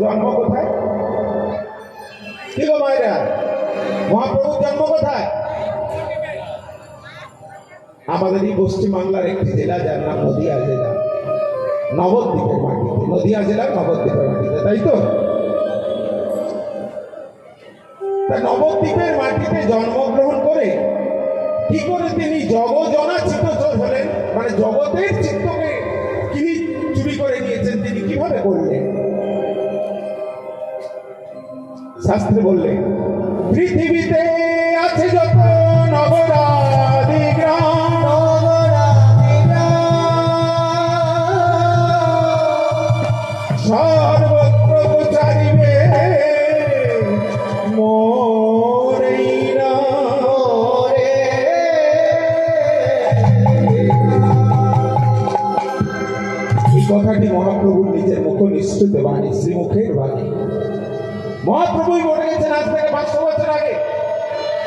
জন্ম কোথায়? কি গো মায়েরা। মহাপ্রভুর জন্ম কোথায়? আমাদের এই পশ্চিমবাংলার একটি জেলা যার নাম নদিয়া জেলা। নবদ্বীপের মাটিতে, নদিয়া জেলার নবদ্বীপের মাটিতে, তাই তো নবদ্বীপের মাটিতে জন্মগ্রহণ করে কি করে তিনি জগজনা চিত্তচর হলেন? মানে জগতের চিত্তকে তিনি চুরি করে নিয়েছেন, তিনি কীভাবে করলেন? শাস্ত্রে বললেন পৃথিবীতে আছে যত গ্রাম। সর্বত্র কথাটি মহাপ্রভুর নিজের মুখ নিশ্চিত বাণী শ্রীমুখের বাণী। মহাপ্রভুই বলে গেছেন আজ থেকে পাঁচশো বছর আগে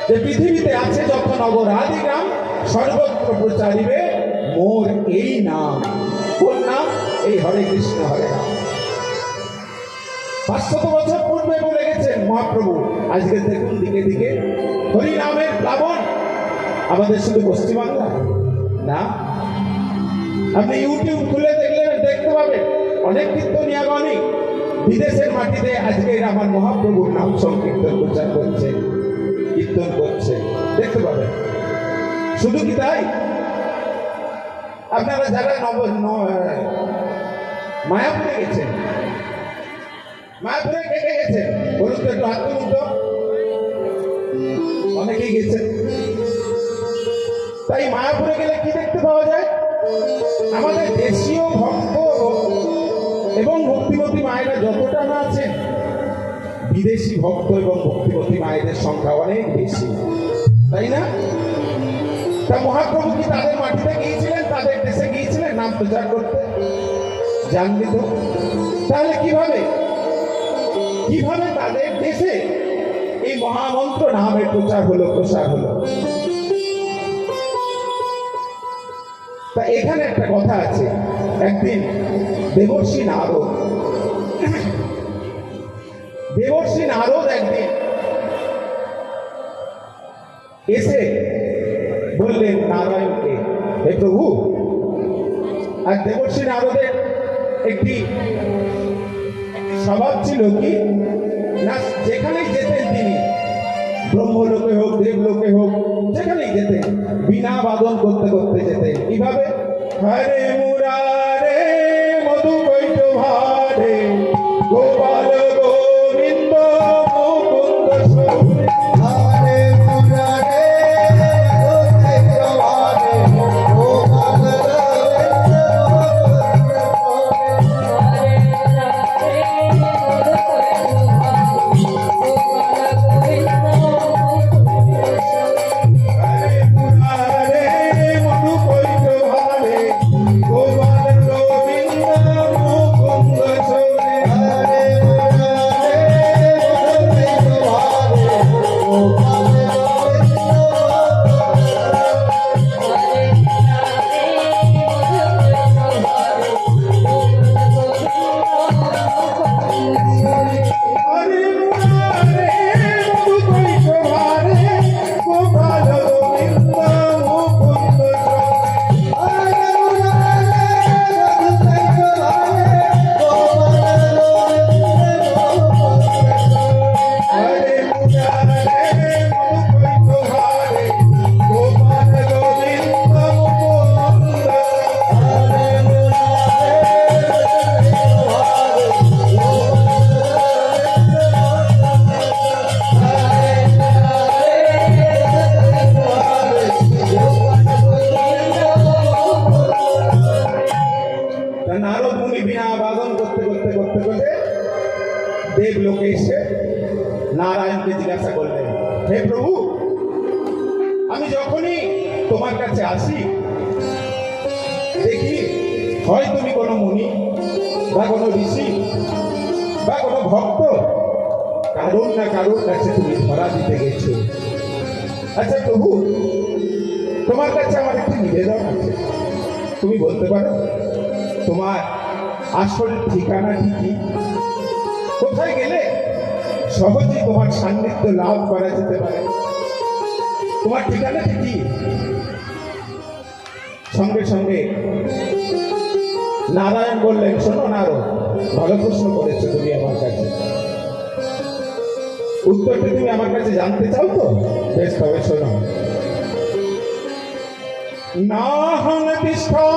যে পৃথিবীতে আছে যত আদি গ্রাম, সর্বত্র প্রচারিবে মোর এই নাম। কোন নাম? এই হরে কৃষ্ণ, হরে রাম। পাঁচশত বছর পূর্বে বলে গেছেন মহাপ্রভু, আজকে দেখুন দিকে দিকে, হরি নামের প্লাবন। আমাদের শুধু পশ্চিমবাংলা না, আপনি ইউটিউব খুলে অনেক কীর্তনিয়াগণই বিদেশের মাটিতে আজকে আমার মহাপ্রভুর নাম সংকীর্তন প্রচার করছে, কীর্তন করছে। দেখতে পাবেন। শুধু কি তাই? আপনারা যারা নব মায়াপুরে গেছেন, মায়াপুরে কে কে গেছেন? বলুন তো একটু হাত তো। অনেকেই গেছেন। তাই মায়াপুরে গেলে কি দেখতে পাওয়া যায়? আমাদের দেশীয় ভক্ত এবং ভক্তিমতী মায়েরা যতটা না আছেন, বিদেশি ভক্ত এবং ভক্তিমতী মায়েদের সংখ্যা অনেক বেশি। তাই না? তা মহাপ্রভু কি তাদের মাটিতে গিয়েছিলেন? তাদের দেশে গিয়েছিলেন? নাম প্রচার করতে। জানবি তো। তাহলে কীভাবে? কীভাবে তাদের দেশে এই মহামন্ত্র নামের প্রচার হলো, প্রসার হলো? তা এখানে একটা কথা আছে। একদিন দেবর্ষী নারদ দেবর্ষী নারদ একদিন এসে বললেন, নারায়ণকে, হে প্রভু, আর দেবর্ষী নারদের একটি স্বভাব ছিল কি? না, যেখানেই যেতেন তিনি ব্রহ্মলোকে হোক, দেবলোকে হোক, যেখানেই যেতে, বিনা বাদন করতে করতে যেতে। কীভাবে? হরে মুরারে মধু কৈট ভারে নারদ মুনি বিনা বাদন করতে করতে করতে করতে দেব লোকে এসে নারায়ণকে জিজ্ঞাসা করলেন, হে প্রভু, আমি যখনই তোমার কাছে আসি, দেখি হয় তুমি কোনো মুনি বা কোনো ঋষি বা কোনো ভক্ত, কারোর না কারোর কাছে তুমি ধরা দিতে গেছো। আচ্ছা প্রভু, তোমার কাছে আমার একটি নিবেদন আছে। তুমি বলতে পারো? তোমার আসল ঠিকানাটি কি কোথায় গেলে সহজেই তোমার সান্নিধ্য লাভ করা যেতে পারে? তোমার ঠিকানাটা কি সঙ্গে সঙ্গে নারায়ণ বললেন, শোনো নারদ ভালো প্রশ্ন করেছ তুমি আমার কাছে। উত্তরটা তুমি আমার কাছে জানতে চাও তো? বেশ, তবে শোনো। তিষ্ঠামি